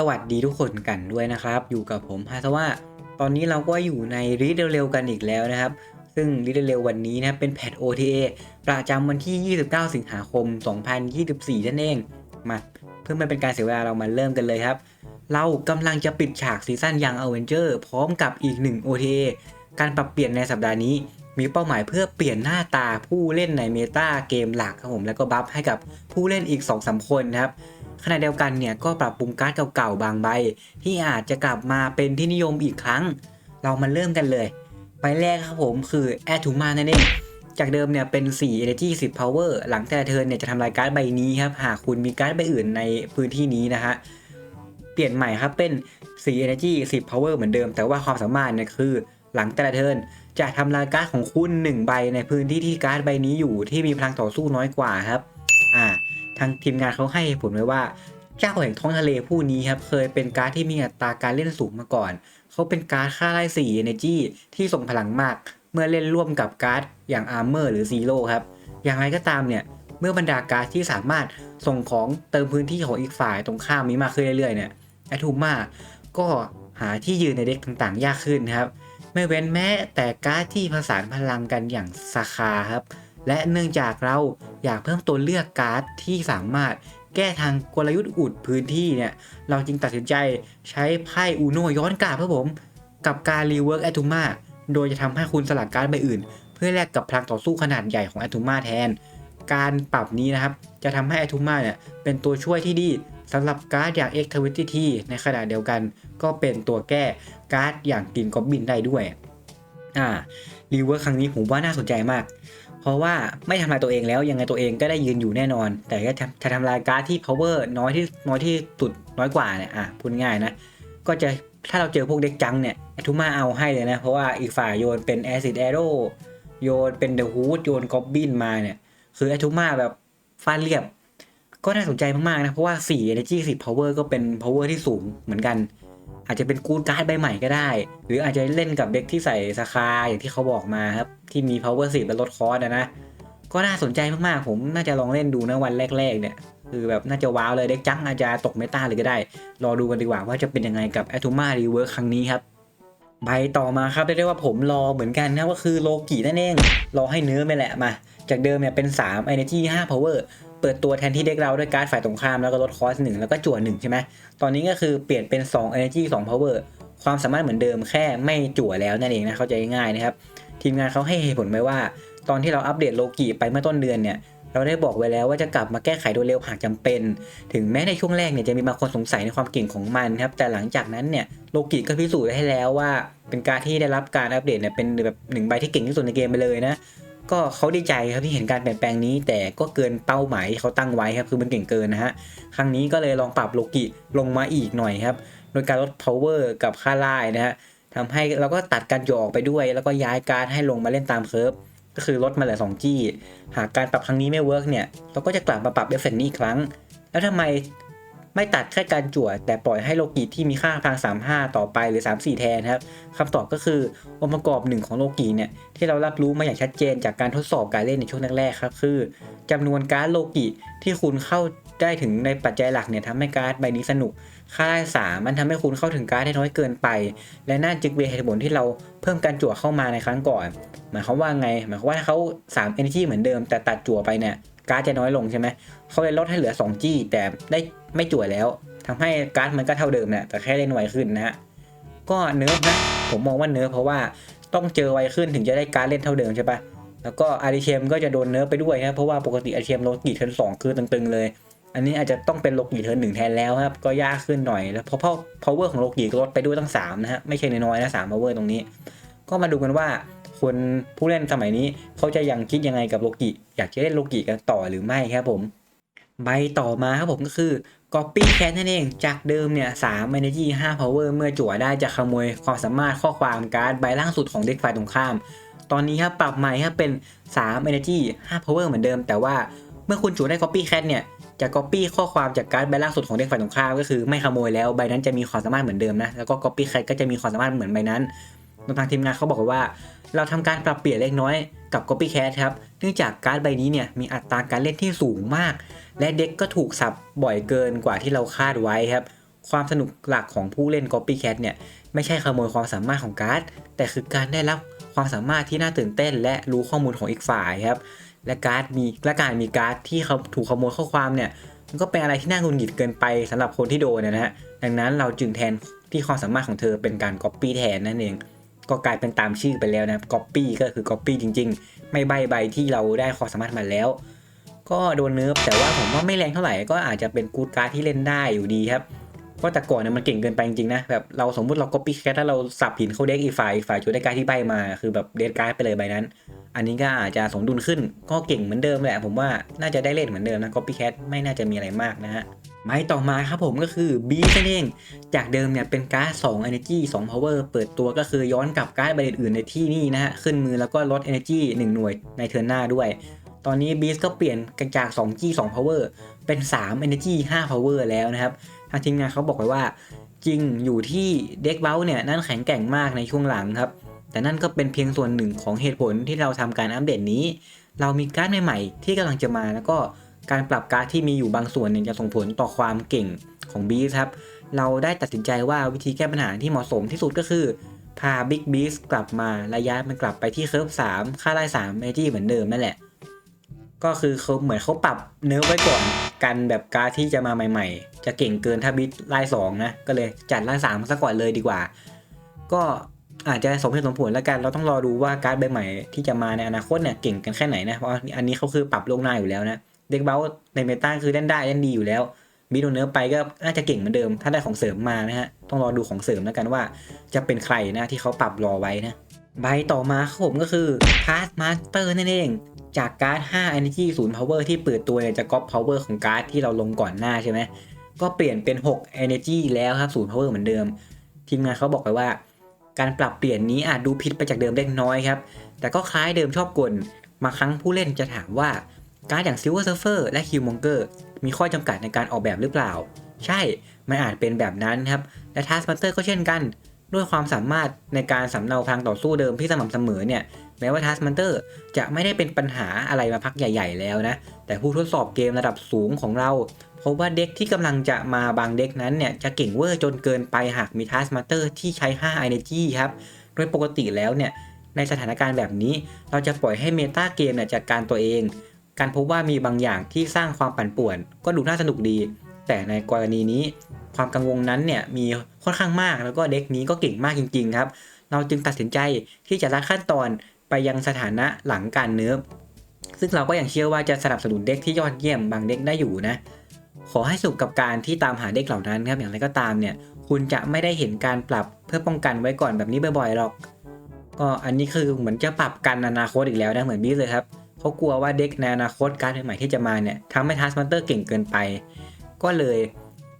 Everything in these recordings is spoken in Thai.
สวัสดีทุกคนกันด้วยนะครับ อยู่กับผมฮาสวะตอนนี้เราก็อยู่ในรีดเร็วๆกันอีกแล้วนะครับ ซึ่งรีดเร็ววันนี้นะเป็นแพท OTA ประจำวันที่ 29 สิงหาคม 2024 นั่นเอง มาเพื่อไม่เป็นการเสียเวลาเรามาเริ่มกันเลยครับ เรากำลังจะปิดฉากซีซั่นยังอเวนเจอร์พร้อมกับอีกหนึ่ง OTA การปรับเปลี่ยนในสัปดาห์นี้ มีเป้าหมายเพื่อเปลี่ยนหน้าตาผู้เล่นในเมตาเกมหลักครับผมแล้วก็บัฟให้กับผู้เล่นอีก 2-3 คนนะครับ ขณะเดียวกันเนี่ยก็ปรับปรุงการ์ดเก่าๆบางใบ ที่อาจจะกลับมาเป็นที่นิยมอีกครั้ง เรามาเริ่มกันเลย ใบแรกครับผมคือแอทูมานั่นเองจากเดิมเนี่ยเป็น 4 Energy 10 Power หลังแต่เทิร์นเนี่ยจะทำลายการ์ดใบนี้ครับ หากคุณมีการ์ดใบอื่นในพื้นที่นี้นะฮะ เปลี่ยนใหม่ครับเป็น 4 Energy 10 Power เหมือนเดิม แต่ว่าความสามารถเนี่ยคือ หลังแต่เทิร์นจะทำลายการ์ดของคุณ 1 ใบในพื้นที่ที่การ์ดใบนี้อยู่ที่มีพลังต่อสู้น้อยกว่าครับ อ่า ทางทีมงานเขาให้ผลไว้ว่า เจ้าแห่งท้องทะเลผู้นี้ครับเคยเป็นการ์ดที่มีอัตราการเล่นสูงมาก่อน เขาเป็นการ์ดค่าไล่4 Energy ที่ส่งพลังมาก เมื่อเล่นร่วมกับการ์ดอย่าง Armor หรือ Zero ครับ อย่างไรก็ตามเนี่ยเมื่อบรรดาการ์ดที่สามารถส่งของเติมพื้นที่ของอีกฝ่ายตรงข้ามมีมากขึ้นเรื่อยๆเนี่ยแอทูมาก็หาที่ยืนในเด็กต่างๆ ยากขึ้นครับ ไม่เว้นแม้แต่การ์ดที่ผสานพลังกันอย่างซาคาครับ และเนื่องจากเราอยากเพิ่มตัวเลือกการ์ดที่สามารถแก้ทางกลยุทธ์อุดพื้นที่เนี่ย เราจึงตัดสินใจใช้ไพ่อูโนย้อนกลับครับผม กับการรีเวิร์กแอทูมาโดยจะทำให้คุณสลัดการ์ดใบอื่น เพื่อแลกกับพลังต่อสู้ขนาดใหญ่ของแอทูมาแทน การปรับนี้นะครับ จะทำให้แอทูมาเนี่ยเป็นตัวช่วยที่ดีสำหรับการ์ดอย่าง X t w i t y ในขณะเดียวกัน ก็เป็นตัวแก้การ์ดอย่างกินกอบบินได้ด้วย อ่ารีเวิร์กครั้งนี้ผมว่าน่าสนใจมาก เพราะว่าไม่ทำลายตัวเองแล้วยังไงตัวเองก็ได้ยืนอยู่แน่นอน แต่ก็จะจะทำลายการ์ดที่ power น้อยที่น้อยที่สุดน้อยกว่าเนี่ยอะพูดง่ายนะ ก็จะถ้าเราเจอพวกเด็กจังเนี่ยทูมาเอาให้เลยนะ เพราะว่าอีกฝ่ายโยนเป็น acid arrow โยนเป็น the hood โยน goblin มาเนี่ยคือแอทูมาแบบฟาดเรียบ ก็น่าสนใจมากๆนะ เพราะว่า4 energy 10 power ก็เป็น power ที่สูงเหมือนกัน อาจจะเป็นกูดการ์ดใบใหม่ก็ได้ หรืออาจจะเล่นกับเด็กที่ใส่สคาอย่างที่เขาบอกมาครับ ที่มี power 10และลดคอร์สนะนะ ก็น่าสนใจมากๆ ผมน่าจะลองเล่นดูนะวันแรก ๆ เนี่ย คือแบบน่าจะว้าวเลยเด็กจังอาจจะตกเมตาเลยก็ได้ รอดูกันดีกว่าว่าจะเป็นยังไงกับ a t o m a Rework ครั้งนี้ครับใบต่อมาครับเรียกได้ว่าผมรอเหมือนกันนะก็คือโลกินั่นเองรอให้เนื้อไปแหละมา จากเดิมเนี่ยเป็น3 Energy 5 Power เปิดตัวแทนที่เด็กเราด้วยการ์ดฝ่ายตรงข้ามแล้วก็ลดคอสหนึ่งแล้วก็จั่วหนึ่งใช่ไหมตอนนี้ก็คือเปลี่ยนเป็น 2 Energy 2 Power ความสามารถเหมือนเดิมแค่ไม่จั่วแล้วนั่นเองนะเข้าใจง่ายนะครับ ทีมงานเขาให้เหตุผลไว้ว่า ตอนที่เราอัปเดตโลกิไปเมื่อต้นเดือนเนี่ยเราได้บอกไว้แล้วว่าจะกลับมาแก้ไขโดยเร็วหากจำเป็น ถึงแม้ในช่วงแรกเนี่ยจะมีบางคนสงสัยในความเก่งของมันครับ แต่หลังจากนั้นเนี่ยโลกิก็พิสูจน์ให้แล้วว่า เป็นการที่ได้รับการอัปเดตเนี่ยเป็นแบบหนึ่งใบที่เก่งที่สุดในเกมไปเลยนะ ก็เขาดีใจครับที่เห็นการเปลี่ยนแปลงนี้ แต่ก็เกินเป้าหมายที่เขาตั้งไว้ครับคือมันเก่งเกินนะฮะครั้งนี้ก็เลยลองปรับโลกิลงมาอีกหน่อยครับ โดยการลด power กับค่าไล่นะฮะทำให้เราก็ตัดการโยออกไปด้วย แล้วก็ย้ายการให้ลงมาเล่นตามเคิร์ฟก็คือลดมาเหลือ2จี้หากการปรับครั้งนี้ไม่เวิร์กเนี่ยเราก็จะกลับมาปรับเอฟเฟกต์นี้อีกครั้ง แล้วทำไม ไม่ตัดแค่การจั่ว แต่ปล่อยให้โลกิที่มีค่าพลัง35 ต่อไปหรือ 34 แทนครับคำตอบก็คือองค์ประกอบหนึ่งของโลกิเนี่ยที่เรารับรู้มาอย่างชัดเจนจากการทดสอบการเล่นในช่วงแรกๆครับคือจำนวนการ์ดโลกิที่คุณเข้าได้ถึงในปัจจัยหลักเนี่ยทำให้การ์ดใบนี้สนุก ค่าได้สามมันทำให้คุณเข้าถึงการ์ดได้น้อยเกินไป และน่าจึงเป็นเหตุผลที่เราเพิ่มการจั่วเข้ามาในครั้งก่อน หมายความว่าไง หมายความว่าถ้าเขา3 energy เหมือนเดิมแต่ตัดจั่วไปเนี่ย การ์ดจะน้อยลงใช่ไหมเขาเลยลดให้เหลือ 2 จี้ แต่ได้ไม่จั่วแล้วทำให้การ์ดมันก็เท่าเดิมเนี่ยแต่แค่เล่นไวขึ้นนะฮะก็เนิร์ฟนะผมมองว่าเนิร์ฟเพราะว่าต้องเจอไวขึ้นถึงจะได้การ์ดเล่นเท่าเดิมใช่ปะแล้วก็อาริเชมก็จะโดนเนิร์ฟไปด้วยครับเพราะว่าปกติอาริเชมโลกิเทิร์นสองคือตึงๆเลย อันนี้อาจจะต้องเป็นโลกิเทิร์นหนึ่งแทนแล้วครับก็ยากขึ้นหน่อยแล้วเพราะเพราะ power ของโลกิก็ลดไปด้วยตั้ง3นะฮะไม่ใช่น้อยๆนะ3 power ตรงนี้ ก็มาดูกันว่า คนผู้เล่นสมัยนี้เขาจะยังคิดยังไงกับโลกิ อยากจะเล่นโลกิกันต่อหรือไม่ครับผม ใบต่อมาครับผมก็คือ Copy Cat นั่นเอง จากเดิมเนี่ย3 Energy 5 Power เมื่อจั่วได้จะขโมยความสามารถข้อความการ์ดใบล่างสุดของเด็กฝ่ายตรงข้าม ตอนนี้ครับปรับใหม่ครับเป็น 3 Energy 5 Power เหมือนเดิม แต่ว่าเมื่อคุณจั่วได้ Copy Cat เนี่ยจะ Copy ข้อความจากการ์ดใบล่างสุดของเด็กฝ่ายตรงข้ามก็คือไม่ขโมยแล้วใบนั้นจะมีความสามารถเหมือนเดิมนะแล้วก็ Copy Cat ก็จะมีความสามารถเหมือนใบนั้น ทางทีมงานเขาบอกว่า เราทำการปรับเปลี่ยนเล็กน้อยกับ Copycat ครับ เนื่องจากการ์ดใบนี้เนี่ยมีอัตราการเล่นที่สูงมาก และเด็กก็ถูกสับบ่อยเกินกว่าที่เราคาดไว้ครับ ความสนุกหลักของผู้เล่น Copycat เนี่ยไม่ใช่ขโมยความสามารถของการ์ด แต่คือการได้รับความสามารถที่น่าตื่นเต้น และรู้ข้อมูลของอีกฝ่ายครับ และการ์ดมีและการมีการ์ดที่เขาถูกขโมยข้อความเนี่ยมันก็เป็นอะไรที่น่าหงุดหงิดเกินไปสำหรับคนที่โดนนะฮะดังนั้นเราจึงแทนที่ความสามารถของเธอเป็นการ Copy แทนนั่นเอง ก็กลายเป็นตามชื่อไปแล้วนะ Copy ก็คือ Copy จริง ๆ ไม่ใบใบที่เราได้ความสามารถมาแล้ว ก็โดนเนิร์ฟแต่ว่าผมว่าไม่แรงเท่าไหร่ก็อาจจะเป็นกูดการ์ดที่เล่นได้อยู่ดีครับเพราะแต่ก่อนเนี่ยมันเก่งเกินไปจริงๆนะแบบเราสมมติเรา copy cat ถ้าเราสับหินเข้าเด็กอีฝ่ายฝ่ายจุดได้การ์ดที่ใบมาคือแบบเดดการ์ดไปเลยใบนั้น อันนี้ก็อาจจะสมดุลขึ้นก็เก่งเหมือนเดิมแหละผมว่าน่าจะได้เล่นเหมือนเดิมนะ copy cat ไม่น่าจะมีอะไรมากนะฮะ ไม้ต่อมาครับผมก็คือ B นั่นเอง จากเดิมเนี่ยเป็นการ์ด2 energy 2 power เปิดตัวก็คือย้อนกลับการ์ดใบอื่นในที่นี่นะฮะ ขึ้นมือแล้วก็ลด energy 1 หน่วยในเทิร์นหน้าด้วย ตอนนี้ Beast ก็เปลี่ยนกันจาก 2G 2 power เป็น 3 energy 5 power แล้วนะครับ ทางทีมงานเขาบอกไว้ว่า จริงอยู่ที่เด็กเบ้าเนี่ยนั่นแข็งแกร่งมากในช่วงหลังครับ แต่นั่นก็เป็นเพียงส่วนหนึ่งของเหตุผลที่เราทำการอัปเดตนี้ เรามีการ์ดใหม่ ๆ ที่กำลังจะมาแล้วก็ การปรับการ์ดที่มีอยู่บางส่วนเนี่ยจะส่งผลต่อความเก่งของบีสครับ เราได้ตัดสินใจว่าวิธีแก้ปัญหาที่เหมาะสมที่สุดก็คือ พา Big Beast กลับมาระยะมันกลับไปที่เคิร์ฟ3 ค่าไล่3 a อเหมือนเดิมนั่นแหละ ก็คือเขาเหมือนเขาปรับเนื้อไว้ก่อนกันแบบการ์ดที่จะมาใหม่ ๆ จะเก่งเกินถ้าบิทไล่สองนะ ก็เลยจัดไล่สามซะก่อนเลยดีกว่า ก็อาจจะสมเหตุสมผลแล้วกัน เราต้องรอดูว่าการ์ดใบใหม่ที่จะมาในอนาคตเนี่ยเก่งกันแค่ไหนนะ เพราะอันนี้เขาคือปรับลงหน้าอยู่แล้วนะ เด็กเบลในเมตาคือเล่นได้เล่นดีอยู่แล้วบิโดนเนื้อไปก็น่าจะเก่งเหมือนเดิม ถ้าได้ของเสริมมานะฮะ ต้องรอดูของเสริมแล้วกันว่า จะเป็นใครนะที่เขาปรับรอไว้นะ ใบต่อมาครับผมก็คือ Task Master นั่นเอง จากการ์ด 5 Energy 0 Power ที่เปิดตัวเนี่ยจะก๊อป Power ของการ์ดที่เราลงก่อนหน้าใช่ไหม ก็เปลี่ยนเป็น 6 Energy แล้วครับ0 Power เหมือนเดิม ทีมงานเขาบอกไว้ว่า การปรับเปลี่ยนนี้อาจดูผิดไปจากเดิมเล็กน้อยครับ แต่ก็คล้ายเดิมชอบกลมาครั้งผู้เล่นจะถามว่า การ์ดอย่าง Silver Surfer และ Killmonger มีข้อจำกัดในการออกแบบหรือเปล่า ใช่ มันอาจเป็นแบบนั้นครับ และ Taskmaster ก็เช่นกัน ด้วยความสามารถในการสำเนาพลังต่อสู้เดิมที่สม่ำเสมอเนี่ย แม้ว่า Taskmaster จะไม่ได้เป็นปัญหาอะไรมาพักใหญ่ ๆ แล้วนะ แต่ผู้ทดสอบเกมระดับสูงของเราพบว่าเด็กที่กำลังจะมาบางเด็กนั้นเนี่ยจะเก่งเวอร์จนเกินไปหากมี Taskmaster ที่ใช้ 5 Energy ครับ โดยปกติแล้วเนี่ยในสถานการณ์แบบนี้เราจะปล่อยให้เมตาเกมเนี่ยจัดการตัวเอง การพบว่ามีบางอย่างที่สร้างความปั่นป่วน ก็ดูน่าสนุกดี แต่ในกรณีนี้ ความกังวลนั้นเนี่ยมีค่อนข้างมากแล้วก็เด็กนี้ก็เก่งมากจริง ๆ ครับ เราจึงตัดสินใจที่จะลัดขั้นตอนไปยังสถานะหลังการเนิร์ฟซึ่งเราก็ยังเชื่อว่าจะสนับสนุนเด็กที่ยอดเยี่ยมบางเด็กได้อยู่นะ ขอให้สุขกับการที่ตามหาเด็กเหล่านั้นครับอย่างไรก็ตามเนี่ย คุณจะไม่ได้เห็นการปรับเพื่อป้องกันไว้ก่อนแบบนี้บ่อยๆหรอก ก็อันนี้คือเหมือนจะปรับกันอนาคตอีกแล้วนะเหมือนบีเลยครับ เขากลัวว่าเด็กในอนาคตการใหม่ที่จะมาเนี่ยทำให้ทัสมาสเตอร์เก่งเกินไป ก็เลย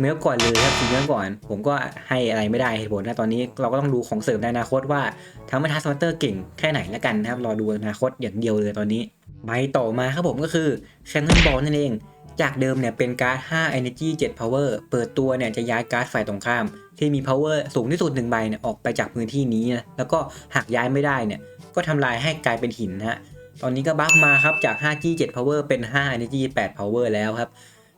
เนื้อก่อนเลยครับเนื้อก่อน ผมก็ให้อะไรไม่ได้เหตุผลนะตอนนี้เราก็ต้องดูของเสริมในอนาคตว่าทำให้ทัสมาสเตอร์เก่งแค่ไหนแล้วกันนะครับรอดูอนาคตอย่างเดียวเลยตอนนี้ใบต่อมาครับผมก็คือ Cannon Ball นั่นเอง จากเดิมเนี่ยเป็นการ์ด 5 Energy 7 Power เปิดตัวเนี่ยจะย้ายการ์ดฝ่ายตรงข้าม ที่มี power สูงที่สุดหนึ่งใบเนี่ยออกไปจากพื้นที่นี้นะแล้วก็หากย้ายไม่ได้เนี่ยก็ทำลายให้กลายเป็นหินนะฮะ ตอนนี้ก็บัฟมาครับจาก 5G 7 Power เป็น 5 Energy 8 Power แล้วครับ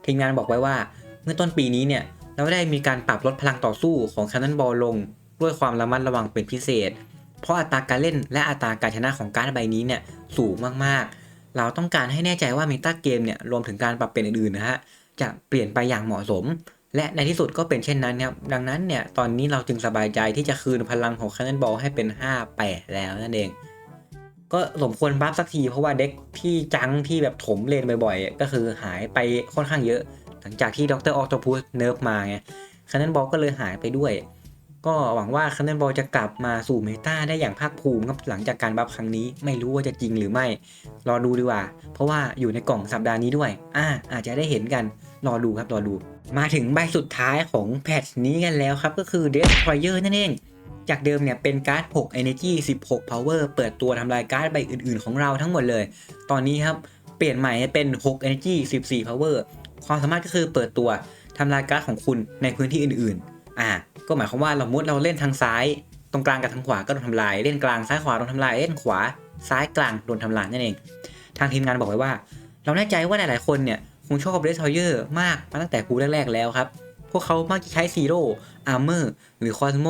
ทีมงานบอกไว้ว่า เมื่อต้นปีนี้เนี่ย เราได้มีการปรับลดพลังต่อสู้ของ Cannon Ball ลง ด้วยความระมัดระวังเป็นพิเศษ เพราะอัตราการเล่นและอัตราการชนะของการ์ดใบนี้เนี่ยสูงมากๆ เราต้องการให้แน่ใจว่าเมตาเกมเนี่ยรวมถึงการปรับเปลี่ยนอื่นๆนะฮะจะเปลี่ยนไปอย่างเหมาะสม และในที่สุดก็เป็นเช่นนั้นครับดังนั้นเนี่ยตอนนี้เราจึงสบายใจที่จะคืนพลังของ Cannon Ball ให้เป็น 5-8 แล้วนั่นเอง ก็สมควรบัฟสักทีเพราะว่าเด็กที่จังที่แบบถมเลนบ่อยๆ ก็คือหายไปค่อนข้างเยอะ หลังจากที่ดรออ t o พูสเนิร์ฟมาไงคันนันบอลก็เลยหายไปด้วย ก็หวังว่าคันนันบอลจะกลับมาสู่เมตาได้อย่างภาคภูมิครับหลังจากการบัฟครั้งนี้ไม่รู้ว่าจะจริงหรือไม่ รอดูดีกว่า เพราะว่าอยู่ในกล่องสัปดาห์นี้ด้วย อ่า อาจจะได้เห็นกันรอดูครับรอดู มาถึงใบสุดท้ายของแพทช์นี้กันแล้วครับก็คือ Destroyer นั่นเอง จากเดิมเนี่ยเป็นการ์ด 6 Energy 16 Power เปิดตัวทำลายการ์ดใบอื่นๆ ของเราทั้งหมดเลย ตอนนี้ครับ เปลี่ยนใหม่เป็น 6 Energy 14 Power ความสามารถก็คือเปิดตัวทำลายการ์ดของคุณในพื้นที่อื่นๆ อ่า ก็หมายความว่าเรามุดเราเล่นทางซ้าย ตรงกลางกับทางขวาก็โดนทำลาย เล่นกลางซ้ายขวาโดนทำลาย เล่นขวาซ้ายกลางโดนทำลายนั่นเอง ทางทีมงานบอกไว้ว่า เราแน่ใจว่าหลายๆคนเนี่ยคงชอบ Destroyer มากมาตั้งแต่ภูแรกๆแล้วครับ พวกเขามักจะใช้ซีโร่อาร์เมอร์หรือคอสโม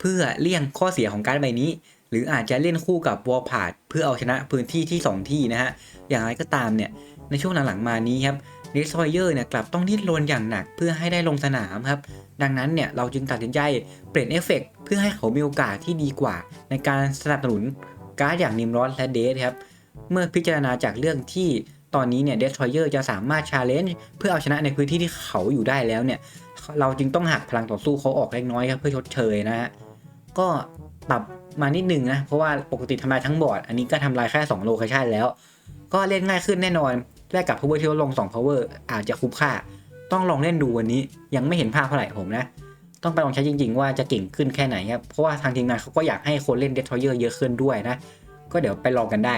เพื่อเลี่ยงข้อเสียของการ์ดใบนี้ หรืออาจจะเล่นคู่กับวอลพาดเพื่อเอาชนะพื้นที่ที่ 2 ที่นะฮะ อย่างไรก็ตามเนี่ย ในช่วงหลังๆมานี้ครับเดสซอยเยอร์เนี่ยกลับต้องดิ้นรนอย่างหนักเพื่อให้ได้ลงสนามครับ ดังนั้นเนี่ยเราจึงตัดสินใจเปลี่ยนเอฟเฟกต์เพื่อให้เขามีโอกาสที่ดีกว่า ในการสนับสนุนการ์ดอย่างนิมรอสและเดสครับเมื่อพิจารณาจากเรื่องที่ ตอนนี้เนี่ยเดสทรอยเออร์จะสามารถชาเลนจ์เพื่อเอาชนะในพื้นที่ที่เขาอยู่ได้แล้วเนี่ยเราจึงต้องหักพลังต่อสู้เขาออกเล็กน้อยครับเพื่อชดเชยนะฮะก็ปรับมานิดหนึ่งนะเพราะว่าปกติทำลายทั้งบอร์ดอันนี้ก็ทำลายแค่2โลเคชันแล้ว ก็เล่นง่ายขึ้นแน่นอนแลกกับ power ที่ลดลง2 power อาจจะคุ้มค่า ต้องลองเล่นดูวันนี้ยังไม่เห็นภาพเท่าไหร่ผมนะ ต้องไปลองใช้จริง ๆ ว่าจะเก่งขึ้นแค่ไหนครับเพราะว่าทางทีมงานเขาก็อยากให้คนเล่นเด t ทรอยเออร์เยอะขึ้นด้วยนะ ก็เดี๋ยวไปลองกันได้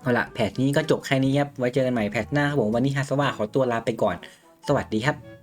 เอาละแพทนี้ก็จบแค่นี้ครับ ไว้เจอกันใหม่แพทหน้าครับผม วันนี้ฮาสวาขอตัวลาไปก่อน สวัสดีครับ